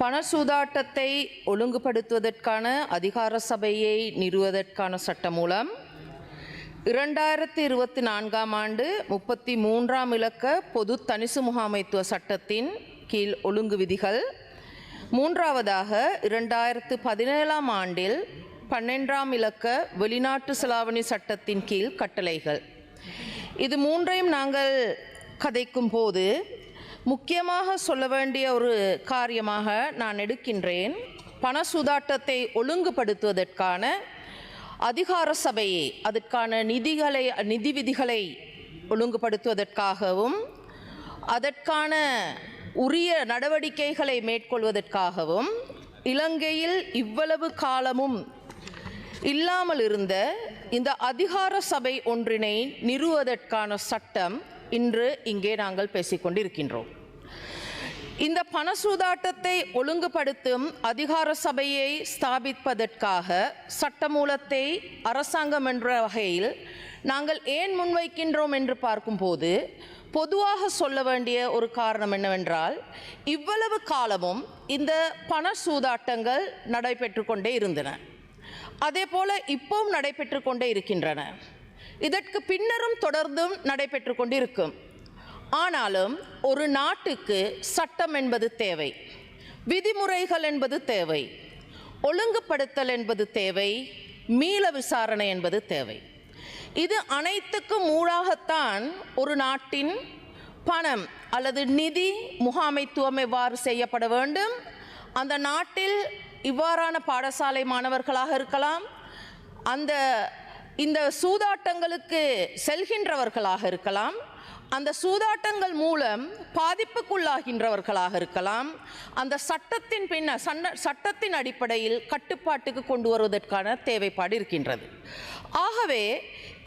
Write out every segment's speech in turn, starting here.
பண சூதாட்டத்தை ஒழுங்குபடுத்துவதற்கான அதிகார சபையை நிறுவதற்கான சட்டம் மூலம் இரண்டாயிரத்தி இருபத்தி நான்காம் ஆண்டு முப்பத்தி மூன்றாம் இலக்க பொது தனிசு முகாமைத்துவ சட்டத்தின் கீழ் ஒழுங்கு விதிகள். மூன்றாவதாக இரண்டாயிரத்து பதினேழாம் ஆண்டில் பன்னெண்டாம் இலக்க வெளிநாட்டு செலாவணி சட்டத்தின் கீழ் கட்டளைகள். இது மூன்றையும் நாங்கள் கதைக்கும் போது முக்கியமாக சொல்ல வேண்டிய ஒரு காரியமாக நான் எடுக்கின்றேன். பண சூதாட்டத்தை ஒழுங்குபடுத்துவதற்கான அதிகார சபையை அதற்கான நிதிகளை நிதி விதிகளை ஒழுங்குபடுத்துவதற்காகவும் அதற்கான உரிய நடவடிக்கைகளை மேற்கொள்வதற்காகவும் இலங்கையில் இவ்வளவு காலமும் இல்லாமல் இருந்த இந்த அதிகார சபை ஒன்றினை நிறுவதற்கான சட்டம் இன்று இங்கே நாங்கள் பேசிக்கொண்டிருக்கின்றோம். இந்த பண சூதாட்டத்தை ஒழுங்குபடுத்தும் அதிகார சபையை ஸ்தாபிப்பதற்காக சட்டமூலத்தை அரசாங்கம் என்ற வகையில் நாங்கள் ஏன் முன்வைக்கின்றோம் என்று பார்க்கும்போது பொதுவாக சொல்ல வேண்டிய ஒரு காரணம் என்னவென்றால் இவ்வளவு காலமும் இந்த பண சூதாட்டங்கள் நடைபெற்று கொண்டே இருந்தன. அதே போல இப்பவும் நடைபெற்று கொண்டே இருக்கின்றன. இதற்கு பின்னரும் தொடர்ந்தும் நடைபெற்று கொண்டிருக்கும். ஆனாலும் ஒரு நாட்டுக்கு சட்டம் என்பது தேவை. விதிமுறைகள் என்பது தேவை. ஒழுங்குபடுத்தல் என்பது தேவை. மீள விசாரணை என்பது தேவை. இது அனைத்துக்கும் ஊடாகத்தான் ஒரு நாட்டின் பணம் அல்லது நிதி முகாமைத்துவம் எவ்வாறு செய்யப்பட வேண்டும்? அந்த நாட்டில் இவ்வாறான பாடசாலை மாணவர்களாக இருக்கலாம். அந்த இந்த சூதாட்டங்களுக்கு செல்கின்றவர்களாக இருக்கலாம். அந்த சூதாட்டங்கள் மூலம் பாதிப்புக்குள்ளாகின்றவர்களாக இருக்கலாம். அந்த சட்டத்தின் பின்ன சண்ட சட்டத்தின் அடிப்படையில் கட்டுப்பாட்டுக்கு கொண்டு வருவதற்கான தேவைப்பாடு இருக்கின்றது. ஆகவே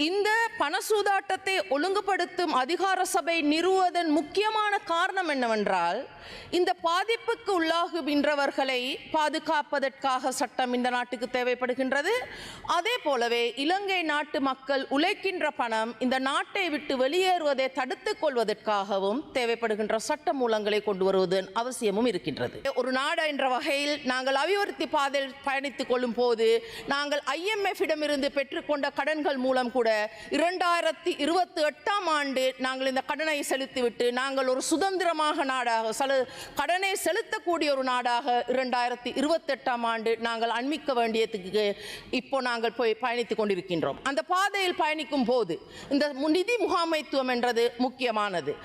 இந்த பண சூதாட்டத்தை ஒழுங்குபடுத்தும் அதிகார சபை நிறுவுவதன் முக்கியமான காரணம் என்னவென்றால் இந்த பாதிப்புக்கு உள்ளாகுகின்றவர்களை பாதுகாப்பதற்காக சட்டம் இந்த நாட்டுக்கு தேவைப்படுகின்றது. அதே போலவே இலங்கை நாட்டு மக்கள் உழைக்கின்ற பணம் இந்த நாட்டை விட்டு வெளியேறுவதை தடுத்துக் கொள்வதற்காகவும் தேவைப்படுகின்ற சட்ட மூலங்களை கொண்டு வருவதன் அவசியமும் இருக்கின்றது. ஒரு நாடு என்ற வகையில் நாங்கள் அபிவிருத்தி பாதையில் பயணித்துக் கொள்ளும் போது நாங்கள் ஐஎம்எஃப் இடமிருந்து பெற்றுக்கொண்ட கடன்கள் மூலம் கூட இரண்டாயிரத்தி இருபத்தி எட்டாம் ஆண்டு நாங்கள் இந்த கடனை செலுத்திவிட்டு நாங்கள் ஒரு சுதந்திரமாக நாடாக செலு கடனை செலுத்தக்கூடிய ஒரு நாடாக இரண்டாயிரத்தி இருபத்தெட்டாம் ஆண்டு நாங்கள் அண்மிக்க வேண்டியதுக்கு இப்போ நாங்கள் போய் பயணித்துக் கொண்டிருக்கின்றோம். அந்த பாதையில் பயணிக்கும் போது இந்த நிதி முகாமைத்துவம் என்றது முக்கியமானது.